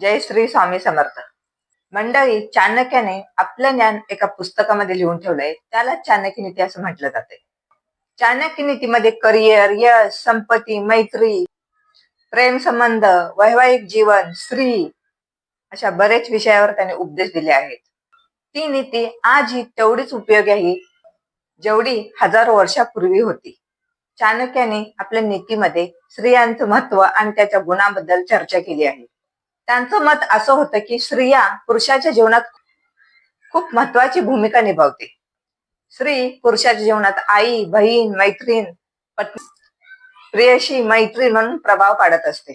जय श्री स्वामी समर्थ. मंडळी चाणक्याने आपलं ज्ञान एका पुस्तकामध्ये लिहून ठेवलंय. त्याला चाणक्य नीती असं म्हटलं जाते चाणक्य नीतीमध्ये करिअर यश संपत्ती मैत्री प्रेम संबंध वैवाहिक जीवन स्त्री अशा बरेच विषयावर त्याने उपदेश दिले आहेत. ती नीती आजही तेवढीच उपयोगी आहे जेवढी हजारो वर्षापूर्वी होती. चाणक्याने आपल्या नीतीमध्ये स्त्रियांचं महत्त्व आणि त्याच्या गुणाबद्दल चर्चा केली आहे. त्यांचं मत असं होतं की स्त्रिया पुरुषाच्या जीवनात खूप महत्वाची भूमिका निभावते. स्त्री पुरुषाच्या जीवनात आई बहीण मैत्रीण पत्नी प्रियशी मैत्रीण म्हणून प्रभाव पाडत असते.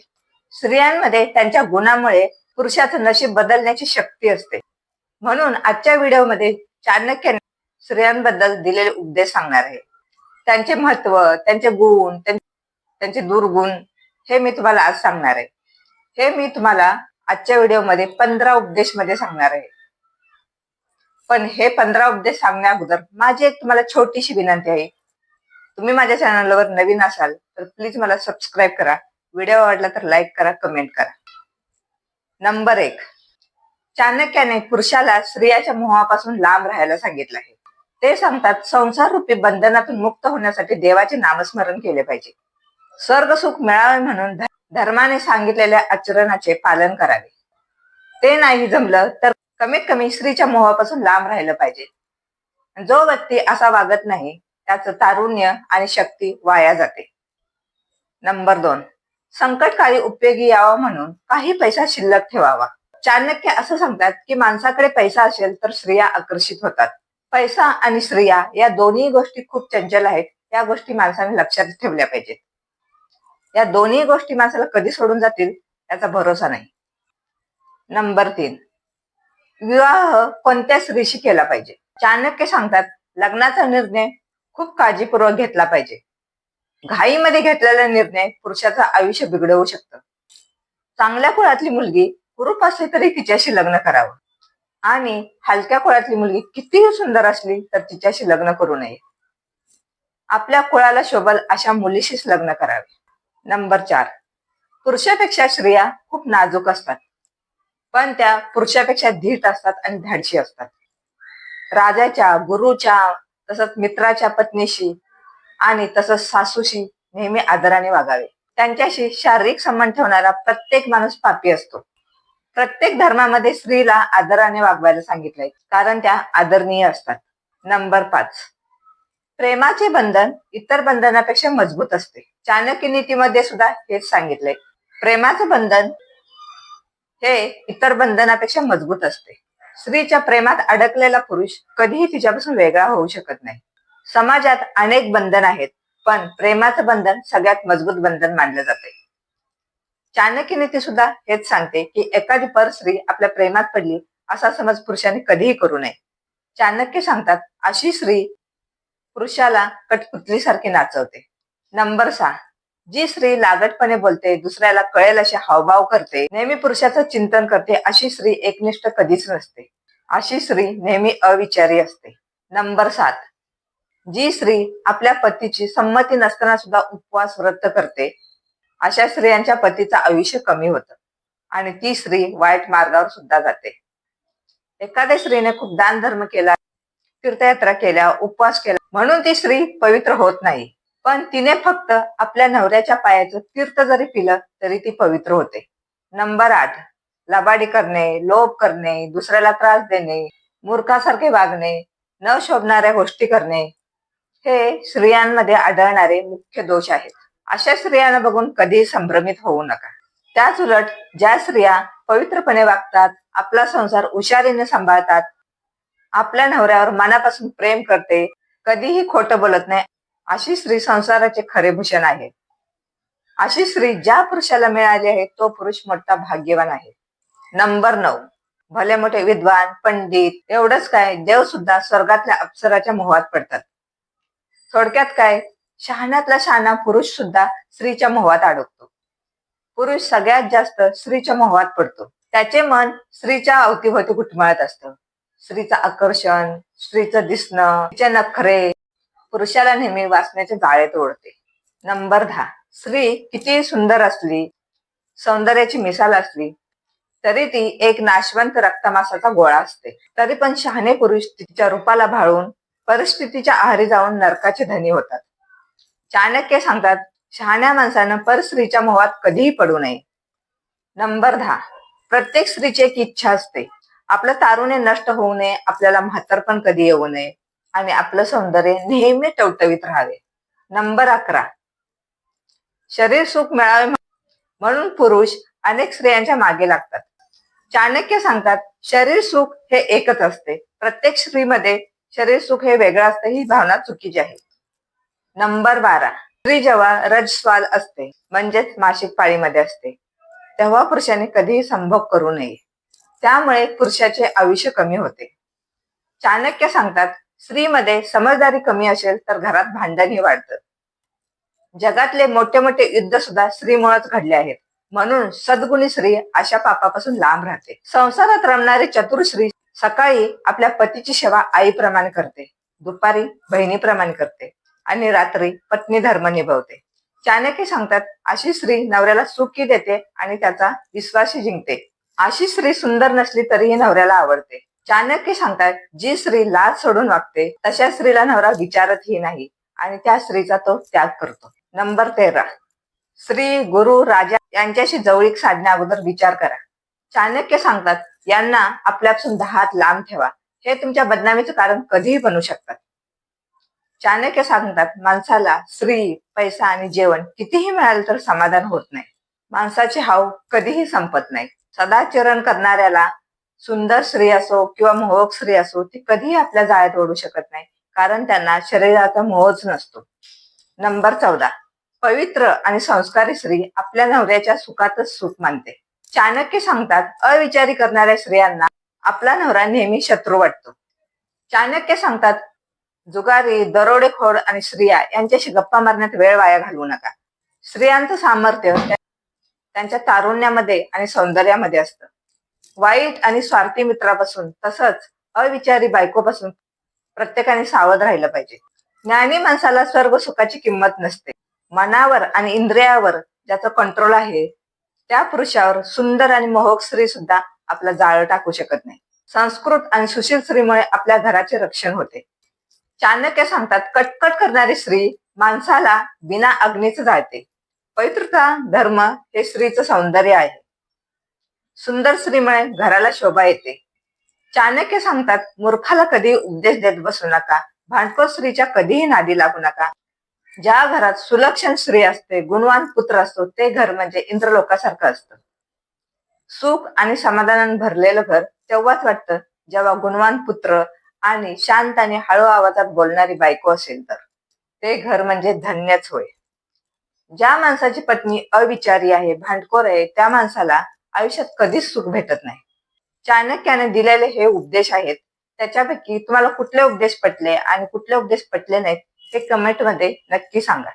स्त्रियांमध्ये त्यांच्या गुणामुळे पुरुषाचं नशीब बदलण्याची शक्ती असते. म्हणून आजच्या व्हिडिओमध्ये चाणक्याने स्त्रियांबद्दल दिलेले उपदेश सांगणार आहे. त्यांचे महत्त्व त्यांचे गुण त्यांचे दुर्गुण हे मी तुम्हाला आज सांगणार आहे. हे मी तुम्हाला आजच्या व्हिडिओमध्ये पंधरा उपदेशमध्ये सांगणार आहे. पण हे पंधरा उपदेश सांगण्या अगोदर माझी एक तुम्हाला छोटीशी विनंती आहे. तुम्ही माझ्या चॅनलवर नवीन असाल तर प्लीज मला सबस्क्राईब करा. व्हिडिओ आवडला तर लाईक करा कमेंट करा. नंबर एक. चाणक्याने पुरुषाला स्त्रियाच्या मोहापासून लांब राहायला सांगितलं आहे. ते सांगतात संसार रूपी बंधनातून मुक्त होण्यासाठी देवाचे नामस्मरण केले पाहिजे. स्वर्ग सुख मिळावे म्हणून धर्माने सांगितलेल्या आचरणाचे पालन करावे. ते नाही जमलं तर कमीत कमी स्त्रीच्या मोहापासून लांब राहिलं पाहिजे. जो व्यक्ती असा वागत नाही त्याचं तारुण्य आणि शक्ती वाया जाते. नंबर दोन. संकटकाळी उपयोगी यावा म्हणून काही पैसा शिल्लक ठेवावा. चाणक्य असं सांगतात की माणसाकडे पैसा असेल तर स्त्रिया आकर्षित होतात. पैसा आणि स्त्रिया या दोन्ही गोष्टी खूप चंचल आहेत. या गोष्टी माणसाने लक्षात ठेवल्या पाहिजेत. या दोन्ही गोष्टी माणसाला कधी सोडून जातील याचा भरोसा नाही. नंबर तीन. विवाह कोणत्या स्त्रीशी केला पाहिजे? चाणक्य सांगतात लग्नाचा निर्णय खूप काळजीपूर्वक घेतला पाहिजे. घाईमध्ये घेतलेला निर्णय पुरुषाचं आयुष्य बिघडवू शकतं. चांगल्या कुळातली मुलगी कुरूप असली तरी तिच्याशी लग्न करावं. आणि हलक्या कुळातली मुलगी कितीही सुंदर असली तर तिच्याशी लग्न करू नये. आपल्या कुळाला शोभल अशा मुलीशीच लग्न करावे. नंबर चार. पुरुषापेक्षा स्त्रिया खूप नाजूक असतात. पण त्या पुरुषापेक्षा धीट असतात आणि धाडशी असतात. राजाच्या गुरुच्या तसंच मित्राच्या पत्नीशी आणि तसंच सासूशी नेहमी आदराने वागावे. त्यांच्याशी शारीरिक संबंध ठेवणारा प्रत्येक माणूस पापी असतो. प्रत्येक धर्मामध्ये स्त्रीला आदराने वागवायला सांगितलंय. कारण त्या आदरणीय असतात. नंबर पाच. प्रेमाचे बंधन इतर बंधनापेक्षा मजबूत असते. चाणक्य नीतीमध्ये सुद्धा हेच सांगितलंय. प्रेमाचं बंधन हे इतर बंधनापेक्षा मजबूत असते. स्त्रीच्या प्रेमात अडकलेला पुरुष कधीही तिच्यापासून वेगळा होऊ शकत नाही. समाजात अनेक बंधन आहेत पण प्रेमाचं बंधन सगळ्यात मजबूत बंधन मानलं जाते. चाणक्यने नीती सुद्धा हेच सांगते की एखादी पर स्त्री आपल्या प्रेमात पडली असा समज पुरुषाने कधीही करू नये. चाणक्य सांगतात अशी स्त्री पुरुषाला कठपुतलीसारखी नाचवते. नंबर सहा. जी स्त्री लागटपणे बोलते दुसऱ्याला कळेल असे हावभाव करते नेहमी पुरुषाचं चिंतन करते अशी स्त्री एकनिष्ठ कधीच नसते. अशी स्त्री नेहमी अविचारी असते. नंबर सात. जी स्त्री आपल्या पतीची संमती नसताना सुद्धा उपवास व्रत करते अशा स्त्रियांच्या पतीचं आयुष्य कमी होतं. आणि ती स्त्री वाईट मार्गावर सुद्धा जाते. एखाद्या स्त्रीने खूप दान धर्म केला तीर्थयात्रा केल्या उपवास केला म्हणून ती स्त्री पवित्र होत नाही. पण तिने फक्त आपल्या नवऱ्याच्या पायाचं तीर्थ जरी पिलं तरी ती पवित्र होते. नंबर आठ लबाडी करणे लोभ करणे दुसऱ्याला त्रास देणे मूर्खासारखे वागणे न शोभणाऱ्या गोष्टी करणे हे स्त्रियांमध्ये आढळणारे मुख्य दोष आहेत. अशा स्त्रियांना बघून कधी संभ्रमित होऊ नका. त्याच उलट ज्या स्त्रिया पवित्रपणे वागतात आपला संसार हुशारीने सांभाळतात आपल्या नवऱ्यावर मनापासून प्रेम करते कधीही खोटं बोलत नाही अशी स्त्री संसाराचे खरे भूषण आहे. अशी स्त्री ज्या पुरुषाला मिळाली आहे तो पुरुष मोठा भाग्यवान आहे. नंबर नऊ. भले मोठे विद्वान पंडित एवढंच काय देव सुद्धा स्वर्गातल्या अप्सराच्या मोहात पडतात. थोडक्यात काय शहाण्यातला शहाणा पुरुष सुद्धा स्त्रीच्या मोहात अडकतो. पुरुष सगळ्यात जास्त स्त्रीच्या मोहात पडतो. त्याचे मन स्त्रीच्या अवतीभोवती घुटमळत असतं. स्त्रीचं आकर्षण स्त्रीचं दिसणं तिचे नखरे पुरुषाला नेहमी वाचण्याचे जाळे तोडते. नंबर दहा. स्त्री किती सुंदर असली सौंदर्याची मिसाल असली तरी ती एक नाशवंत रक्तमासाचा गोळा असते. तरी पण शहाणे पुरुष तिच्या रूपाला भाळून परिस्थितीच्या आहारी जाऊन नरकाचे धनी होतात. चाणक्य सांगतात शहाण्या माणसानं परस्त्रीच्या मोहात कधीही पडू नये. नंबर दहा. प्रत्येक स्त्रीची एक इच्छा असते. आपलं तारुण्य नष्ट होऊ नये आपल्याला म्हातारपण कधी येऊ नये आणि आपलं सौंदर्य नेहमी टवटवीत राहावे. नंबर अकरा. शरीर सुख मिळावे म्हणून पुरुष अनेक स्त्रियांच्या मागे लागतात. चाणक्य सांगतात शरीर सुख हे एकच असते. प्रत्येक स्त्रीमध्ये शरीर सुख हे वेगळं असतं ही भावना चुकीची आहे. नंबर बारा. स्त्री जेव्हा रजस्वाल असते म्हणजेच मासिक पाळीमध्ये असते तेव्हा पुरुषाने कधीही संभोग करू नये. त्यामुळे पुरुषाचे आयुष्य कमी होते. चाणक्य सांगतात स्त्रीमध्ये समजदारी कमी असेल तर घरात भांडणही वाढतं. जगातले मोठे मोठे युद्ध सुद्धा स्त्रीमुळेच घडले आहेत. म्हणून सद्गुणी स्त्री अशा पापापासून लांब राहते. संसारात रमणारी चतुर स्त्री सकाळी आपल्या पतीची सेवा आईप्रमाणे करते. दुपारी बहिणीप्रमाणे करते. आणि रात्री पत्नी धर्म निभवते. चाणक्य सांगतात अशी स्त्री नवऱ्याला सुखी देते आणि त्याचा विश्वासही जिंकते. अशी स्त्री सुंदर नसली तरीही नवऱ्याला आवडते. चाणक्य सांगतात जी स्त्री लाज सोडून वागते तशा स्त्रीला नवरा विचारतही नाही आणि त्या स्त्रीचा तो त्याग करतो. नंबर तेरा. स्त्री गुरु राजा यांच्याशी जवळीक साधण्या अगोदर विचार करा. चाणक्य सांगतात यांना आपल्यापासून दहा हात लांब ठेवा. हे तुमच्या बदनामीचं कारण कधीही बनू शकतात. चाणक्य सांगतात माणसाला स्त्री पैसा आणि जेवण कितीही मिळालं तर समाधान होत नाही. माणसाचे हाव कधीही संपत नाही. सदाचरण करणाऱ्याला सुंदर स्त्री असो किंवा मोहक स्त्री असो ती कधीही आपल्या जाळ्यात ओढू शकत नाही कारण त्यांना शरीराचा मोहच नसतो. नंबर चौदा. पवित्र आणि संस्कारी स्त्री आपल्या नवऱ्याच्या सुखातच सुख मानते. चाणक्य सांगतात अविचारी करणाऱ्या स्त्रियांना आपला नवरा नेहमी शत्रू वाटतो. चाणक्य सांगतात जुगारी दरोडेखोर आणि स्त्रिया यांच्याशी गप्पा मारण्यात वेळ वाया घालवू नका. स्त्रियांचं सामर्थ्य त्यांच्या तारुण्यामध्ये आणि सौंदर्यामध्ये असतं. वाईट आणि स्वार्थी मित्रापासून तसंच अविचारी बायकोपासून प्रत्येकाने सावध राहिलं पाहिजे. ज्ञानी माणसाला स्वर्ग सुखाची किंमत नसते. मनावर आणि इंद्रियावर ज्याचं कंट्रोल आहे त्या पुरुषावर सुंदर आणि मोहक स्त्री सुद्धा आपला जाळं टाकू शकत नाही. संस्कृत आणि सुशील स्त्रीमुळे आपल्या घराचे रक्षण होते. चाणक्य सांगतात कटकट करणारी स्त्री माणसाला बिना अग्नीच जाळते. पवित्रता धर्म हे स्त्रीचं सौंदर्य आहे. सुंदर स्त्रीमुळे घराला शोभा येते. चाणक्य सांगतात मूर्खाला कधी उपदेश देत बसू नका भांडखोर स्त्रीच्या कधीही नादी लागू नका. ज्या घरात सुलक्षण स्त्री असते गुणवान पुत्र असतो ते घर म्हणजे इंद्रलोकासारखं असतं. सुख आणि समाधानाने भरलेलं घर तेव्हाच वाटतं जेव्हा गुणवान पुत्र आणि शांत आणि हळू आवाजात बोलणारी बायको असेल तर. ते घर म्हणजे धन्यच होय. ज्या माणसाची पत्नी अविचारी आहे भांडखोर आहे त्या माणसाला आयुष्यात कधीच सुख भेटत नाही. चाणक्याने दिलेले हे उपदेश आहेत. त्याच्यापैकी तुम्हाला कुठले उपदेश पटले आणि कुठले उपदेश पटले नाहीत हे कमेंटमध्ये नक्की सांगा.